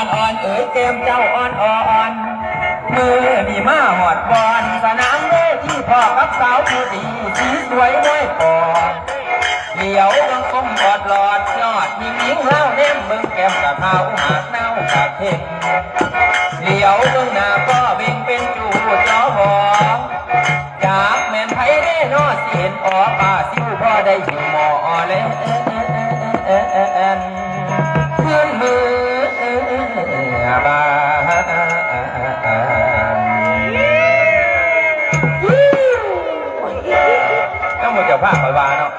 อ่อนอ่อนเอ๋ยแก้มเจ้าอ่อนอ่อนมือดีมาหอดบอลสนามเวทีพ่อกับสาวผู้ดีสีสวยมวยปอเหลียวบังคมกอดหลอดยอดยิงยิงเล่าเล่มเบิ่งแก้มกะเท้าหากเน่ากะเพ่งเหลียวเบิ่งหน้าก็เบ่งเป็นจูจอบอจากแม่นไผแน่นอสิเห็นออป่าสิวพ่อได้อยู่หมอเลยเอ็นเพื่อนมือ บานต้องมาเจ้าภาพไปบานเนาะ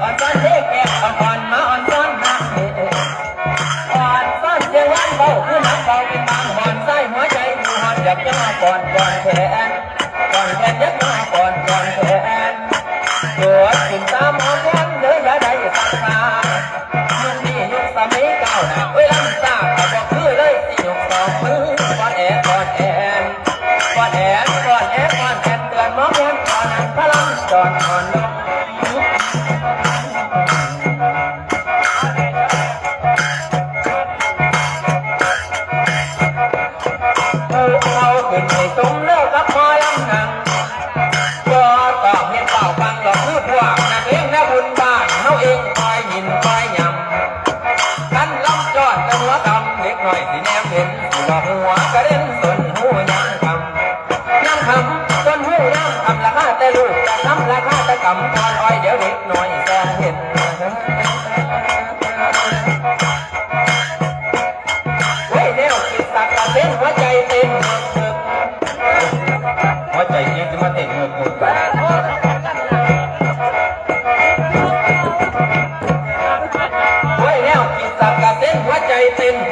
อ่อนก้อนดีอ่อนก้อนดีแก่อ่อนอ่อนมาอ่อนก้อนนักดีอ่อนก้อนเสียงหวานเบาคือน้ำเบาเป็นบางหอนไส้หัวใจอยู่หอนอยากจะมาก่อนก่อนแขน เอาขึ้นให้สมเลิกกับพอลำหนังก็ตองเห็นเปล่าฟังหลอกพูดว่านักเลงและบุญบ้านเฮาเองคอยหินคอยยำกันล้ำจอดกันหัวดำเล็กหน่อยสิแนมเห็นสิว่าหัวกระเด็นสนหูยังคำยังคำต้นหูยังคำราคาแต่ลูกจะทำราคาแต่กำตอนอ้อยเดี๋ยวเด็กหน่อยจะเห็น น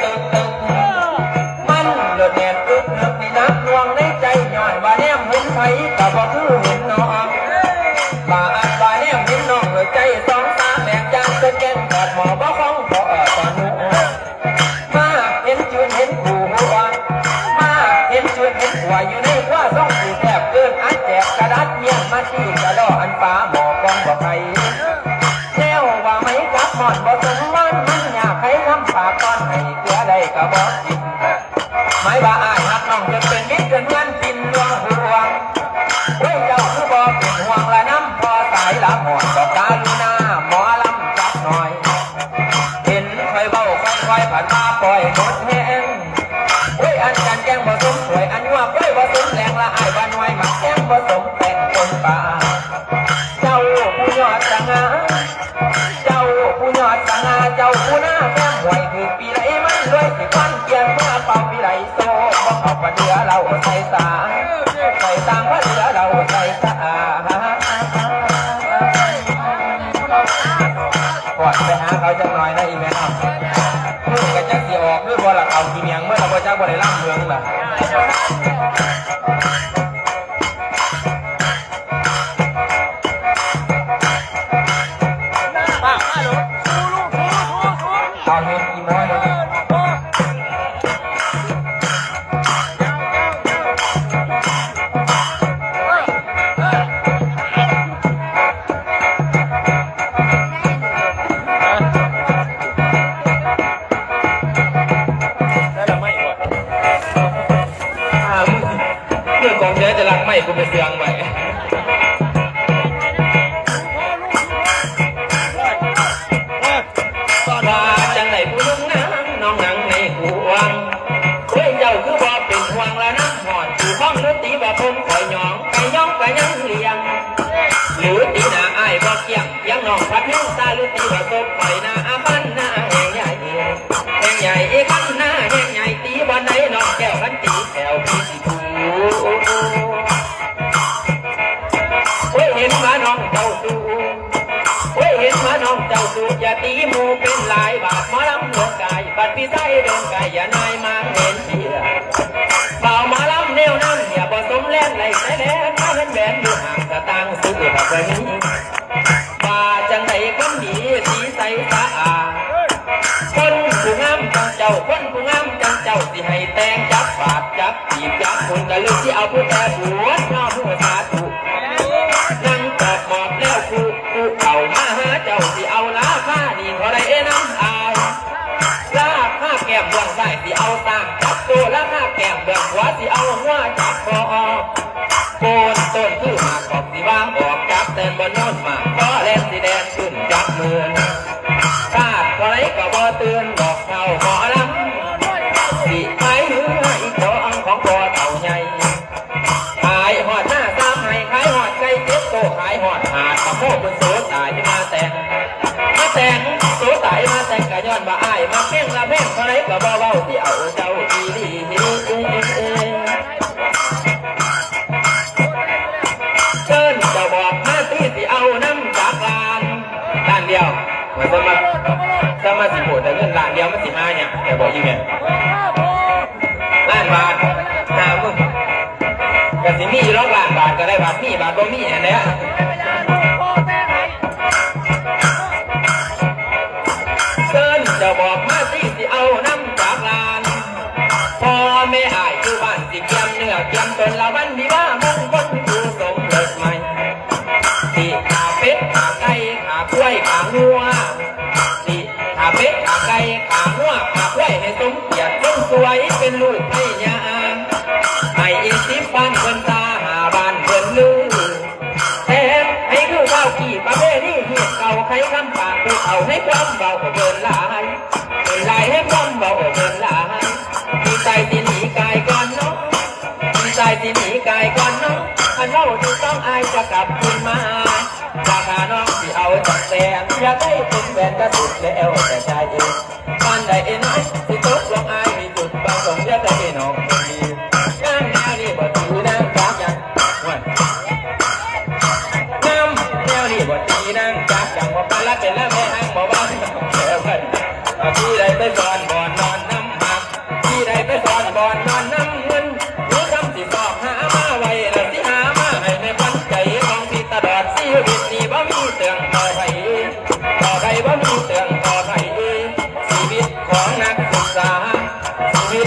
ว่าอายหักน้องจะเป็นมิตรเกินเงินกินดวงห่วงเฮ้ยเจ้าคือบ่เป็นห่วงละน้ำพอสายละหอนบอกการุณาหมอลำจักหน่อย เห็นคอยเบาคอยคอยผ่านมาปล่อยหมดแห้งเฮ้ยอันจันแกงผสมสวยอันว่าเฮ้ยผสมแรงละอายบานไว้หมักแกงผสม เสือเราใส่สาใส่ตามปลาเดือเราใส่สาก่อนไปหาเขาจังหน่อยนะอีแม่น้องมึงก็จักสิออกด้วยบ่ละเอากินยังเมื่อเราบ่จักบ่ได้ล่ำเมืองล่ะเอาเห็นอีโม้เลย ไม่กูไปเสืองไปว่าจังไหนผู้ลุงน้ำน้องนังในหัวงเฮ้ยเจ้าคือว่เป็นห่วงละน้ำหอดอยู่ห้องดนตรีว่าผมคอยหยองไก่ย่องไก่ยังเลียงหรือตีหน้าอ้ายบ่เกี่ยงยังน้องพัดเพียงตาหรือตีว่ตบไปหน้าอ้า น้องเจ้าสูดอย่าตีหมูเป็นลายบาปมาลำเลื้กายบัดพี่ใส่เดินไกาอย่านายมาเห็นเสียเบามาลำเนี่ยนั่งอย่าผสมแลนไหลแต่แล่นมาเล่นแบนอยู่ห่างสตังค์สุดแบบนี้ป่าจังไหนคนดีสีใสสะอาดคนผู้งามจังเจ้าคนผู้งามจังเจ้าสิให้แตงจับปาดจับจีบจับคนกะลึกที่เอาผู้แต่ปวด สิเอาหัวจับคอออกโกนต้นคือหมากกอกสิวางออกจับแต่บนโน้นมาก็แลนสิแดนขึ้นจับมือคาดก็ไรก็บ่เตือนบอกเขาหมอลำสิไปหรืออีกของของบ่เต่าใหญ่ขายหอดหน้าตามให้ขายหอดไก่เจ็บโตขายหอดหาดตะโพกบนโซตายมาแต่งมาแต่งโสตายมาแต่งกะย้อนมาอ้ายมาเพ่งละเพ่งเท่าไรก็บ่เว้าที่เอาเจ้าดีดี มือนจะมาจะมาสิโหดแต่เงินล้านเดียวมันสิมาเนี่ยแต่บอกยังไงล้านบาทห้ามึงก็สิมีอยู่รอบล้านบาทก็ได้บาทมีบาทบ่มีอันเนี้ยเชิญจะบอกมาสิสิเอาน้ำจากลานพ่อแม่อายอยู่บ้านสิเกียมเนื้อเกียมตนละวันดีว่า เป็นลูกให้ยามให้อีสิบบ้านเพิ่นตาหาบ้านเพิ่นลือแถมให้คือเบาขี่ประเภทนี้เหียเก่าใครคำปากผู้เขาให้ความเบาเกินหลายเกินหลายให้ความเบาเกินหลายดีใจที่หนีกายก่อนเนาะดีใจที่หนีกายก่อนเนาะอันเล่าที่ต้องอายจะกลับคืนมาจากหาน้องที่เอาจากแสนอยากได้เป็นแฟนก็สุดแล้วแต่ใจเองบ้านใดเอ็นน้อที่ตกลงอาย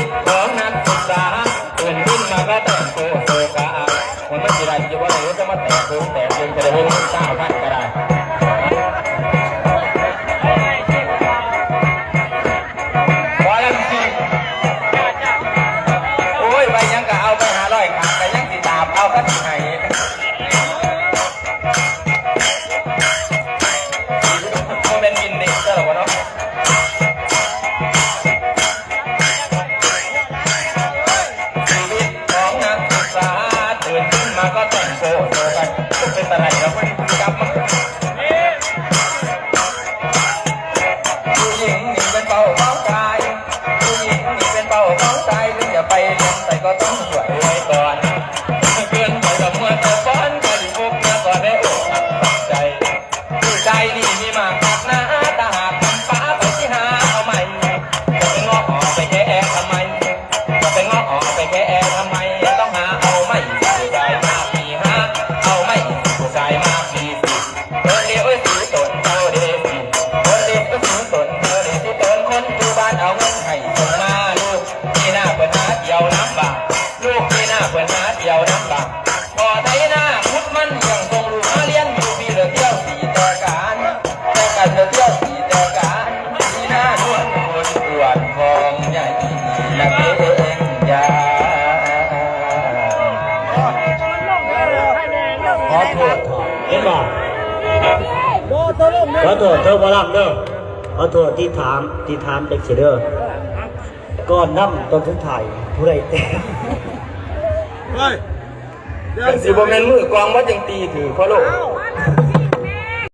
ชีวิตของนักศึกษาตื่นขึ้นมาก็แต่งตัวโซกามันไม่มีอะไรจะว่าอะไรจะมาแตกโกงแตกเองจะได้เงินเก้าพันก็ได้พอแล้วจริงโอ้ยไปยังก็เอาไปหาร้อยขาดแต่ยังสิตามเอาก็สิให้โอโทษเห็นบ่ขอโทษเธอมาลับเด้อขอโทษที่ถามที่ถามเด็กเสยเด้อก่อนนํตอนทุกถ่ายผู้ใดเต่เฮ้ยเป็นสิบเมนมือกองว่าจังตีถือพะโลก